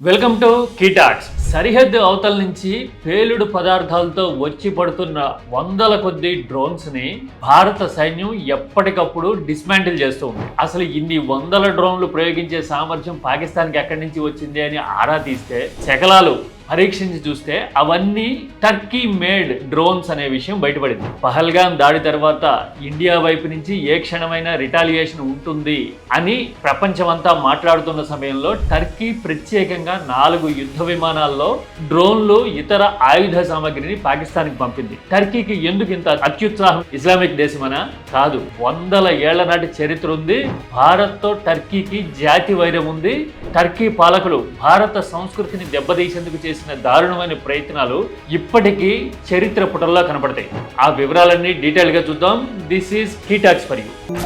Welcome to కీటాక్స్ సరిహద్దు అవతల నుంచి పేలుడు పదార్థాలతో వచ్చి పడుతున్న వందల కొద్ది డ్రోన్స్ని భారత సైన్యం ఎప్పటికప్పుడు డిస్మాంటిల్ చేస్తూ ఉంది. అసలు ఇన్ని వందల డ్రోన్లు ప్రయోగించే సామర్థ్యం పాకిస్తాన్కి ఎక్కడి నుంచి వచ్చింది అని ఆరా తీస్తే శకలాలు పరీక్షించి చూస్తే అవన్నీ టర్కీ మేడ్ డ్రోన్స్ అనే విషయం బయటపడింది. పహల్గాం దాడి తర్వాత ఇండియా వైపు నుంచి ఏ క్షణమైనా రిటాలియేషన్ ఉంటుంది అని ప్రపంచమంతా మాట్లాడుతున్న సమయంలో టర్కీ ప్రత్యేకంగా నాలుగు యుద్ధ విమానాల్లో డ్రోన్లు ఇతర ఆయుధ సామగ్రిని పాకిస్తాన్కి పంపింది. టర్కీకి ఎందుకు ఇంత అత్యుత్సాహం? ఇస్లామిక్ దేశమనా? కాదు. వందల ఏళ్ళ నాటి చరిత్ర ఉంది. భారత్తో టర్కీకి జాతి వైరం ఉంది. టర్కీ పాలకులు భారత సంస్కృతిని దెబ్బతీసేందుకు చేసిన దారుణమైన ప్రయత్నాలు ఇప్పటికీ చరిత్ర పుటల్లో కనపడతాయి. ఆ వివరాలన్నీ డీటెయిల్గా చూద్దాం. This is హీటాక్స్ for you.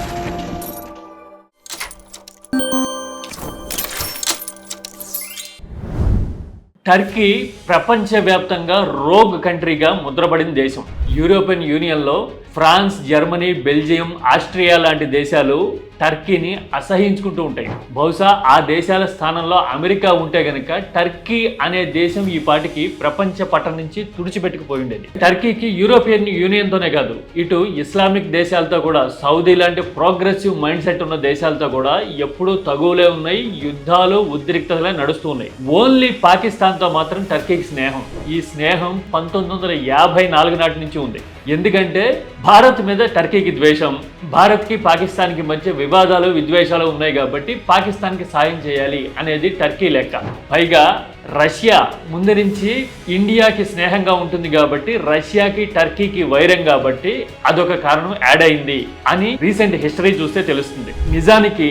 Turkey ప్రపంచవ్యాప్తంగా రోగ్ కంట్రీగా ముద్రపడిన దేశం. యూరోపియన్ యూనియన్లో ఫ్రాన్స్ జర్మనీ బెల్జియం ఆస్ట్రియా లాంటి దేశాలు టర్కీని అసహించుకుంటూ ఉంటాయి. బహుశా ఆ దేశాల స్థానంలో అమెరికా ఉంటే గనక టర్కీ అనే దేశం ఈ పాటికి ప్రపంచ పట్టణం నుంచి తుడిచిపెట్టుకుపోయి ఉండేది. టర్కీకి యూరోపియన్ యూనియన్తోనే కాదు ఇటు ఇస్లామిక్ దేశాలతో కూడా సౌదీ లాంటి ప్రోగ్రెసివ్ మైండ్ సెట్ ఉన్న దేశాలతో కూడా ఎప్పుడూ తగువలే ఉన్నాయి యుద్ధాలు ఉద్రిక్తలే నడుస్తూ ఉన్నాయి. ఓన్లీ పాకిస్తాన్తో మాత్రం టర్కీకి స్నేహం. ఈ స్నేహం పంతొమ్మిది వందల యాభై నాలుగు నాటి నుంచి ఉంది. ఎందుకంటే భారత్ మీద టర్కీకి ద్వేషం భారత్కి పాకిస్తాన్కి మధ్య వివాదాలు విద్వేషాలు ఉన్నాయి కాబట్టి పాకిస్తాన్కి సాయం చేయాలి అనేది టర్కీ లెక్క. పైగా రష్యా ముందు నుంచి ఇండియాకి స్నేహంగా ఉంటుంది కాబట్టి రష్యాకి టర్కీకి వైరం కాబట్టి అదొక కారణం యాడ్ అయింది అని రీసెంట్ హిస్టరీ చూస్తే తెలుస్తుంది. నిజానికి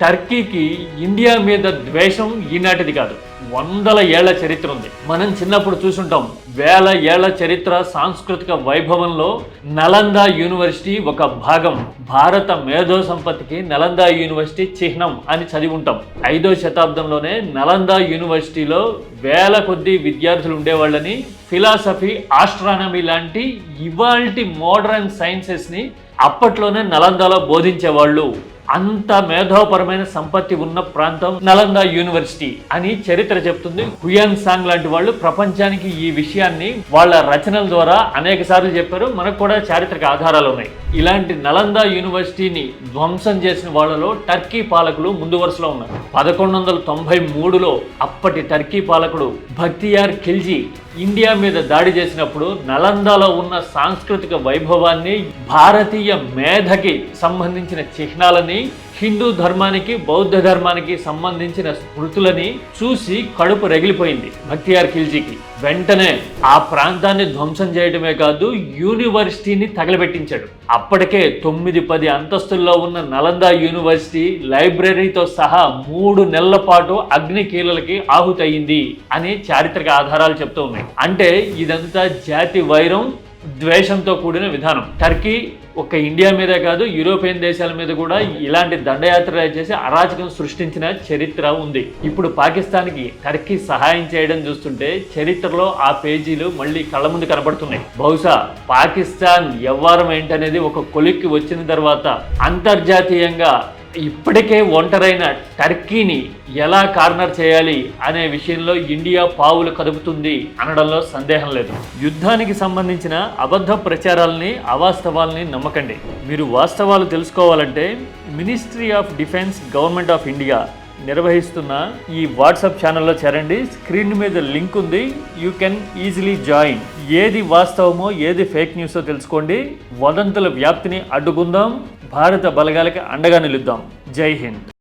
టర్కీకి ఇండియా మీద ద్వేషం ఈనాటిది కాదు. వందల ఏళ్ళ చరిత్ర ఉంది. మనం చిన్నప్పుడు చూసుంటాం వేల ఏళ్ళ చరిత్ర సాంస్కృతిక వైభవంలో నలంద యూనివర్సిటీ ఒక భాగం. భారత మేధో సంపత్తికి నలంద యూనివర్సిటీ చిహ్నం అని చదివి ఉంటాం. ఐదో శతాబ్దంలోనే నలంద యూనివర్సిటీలో వేల కొద్ది విద్యార్థులు ఉండేవాళ్ళని ఫిలాసఫీ ఆస్ట్రానమీ లాంటి ఇవాల్టి మోడర్న్ సైన్సెస్ని అప్పట్లోనే నలందాలో బోధించేవాళ్ళు. అంత మేధోపరమైన సంపత్తి ఉన్న ప్రాంతం నలంద యూనివర్సిటీ అని చరిత్ర చెప్తుంది. హుయాన్ సాంగ్ లాంటి వాళ్ళు ప్రపంచానికి ఈ విషయాన్ని వాళ్ళ రచనల ద్వారా అనేక సార్లు చెప్పారు. మనకు కూడా చారిత్రక ఆధారాలు ఉన్నాయి. ఇలాంటి నలంద యూనివర్సిటీని ధ్వంసం చేసిన వాళ్ళలో టర్కీ పాలకులు ముందు వరుసలో ఉన్నారు. పదకొండు వందల తొంభై మూడులో అప్పటి టర్కీ పాలకుడు భక్తియార్ ఖిల్జీ ఇండియా మీద దాడి చేసినప్పుడు నలందాలో ఉన్న సాంస్కృతిక వైభవాన్ని భారతీయ మేధకి సంబంధించిన చిహ్నాలని హిందూ ధర్మానికి బౌద్ధ ధర్మానికి సంబంధించిన స్మృతులని చూసి కడుపు రగిలిపోయింది భక్తియార్ ఖిల్జీకి. వెంటనే ఆ ప్రాంతాన్ని ధ్వంసం చేయడమే కాదు యూనివర్సిటీని తగలబెట్టించాడు. అప్పటికే తొమ్మిది పది అంతస్తుల్లో ఉన్న నలంద యూనివర్సిటీ లైబ్రరీతో సహా మూడు నెలల పాటు అగ్ని కీలలకి ఆహుతయింది అని చారిత్రక ఆధారాలు చెప్తూ ఉన్నాయి. అంటే ఇదంతా జాతి వైరం ద్వేషంతో కూడిన విధానం. టర్కీ ఒక్క ఇండియా మీదే కాదు యూరోపియన్ దేశాల మీద కూడా ఇలాంటి దండయాత్ర చేసి అరాచకం సృష్టించిన చరిత్ర ఉంది. ఇప్పుడు పాకిస్తాన్కి టర్కీ సహాయం చేయడం చూస్తుంటే చరిత్రలో ఆ పేజీలు మళ్ళీ కళ్ళ ముందు కనబడుతున్నాయి. బహుశా పాకిస్తాన్ వ్యవహారం ఏంటనేది ఒక కొలిక్కి వచ్చిన తర్వాత అంతర్జాతీయంగా ఇప్పటికే ఒంటరైన టర్కీని ఎలా కార్నర్ చేయాలి అనే విషయంలో ఇండియా పావులు కదుపుతుంది అనడంలో సందేహం లేదు. యుద్ధానికి సంబంధించిన అబద్ధ ప్రచారాలని అవాస్తవాల్ని నమ్మకండి. మీరు వాస్తవాలు తెలుసుకోవాలంటే ministry of defence government of India నిర్వహిస్తున్న ఈ వాట్సాప్ ఛానల్లో చేరండి. స్క్రీన్ మీద లింక్ ఉంది. You can easily join. ఏది వాస్తవమో ఏది ఫేక్ న్యూసో తెలుసుకోండి. వదంతుల వ్యాప్తిని అడ్డుకుందాం. భారత బలగాలకి అండగా నిలుద్దాం. జై హింద్.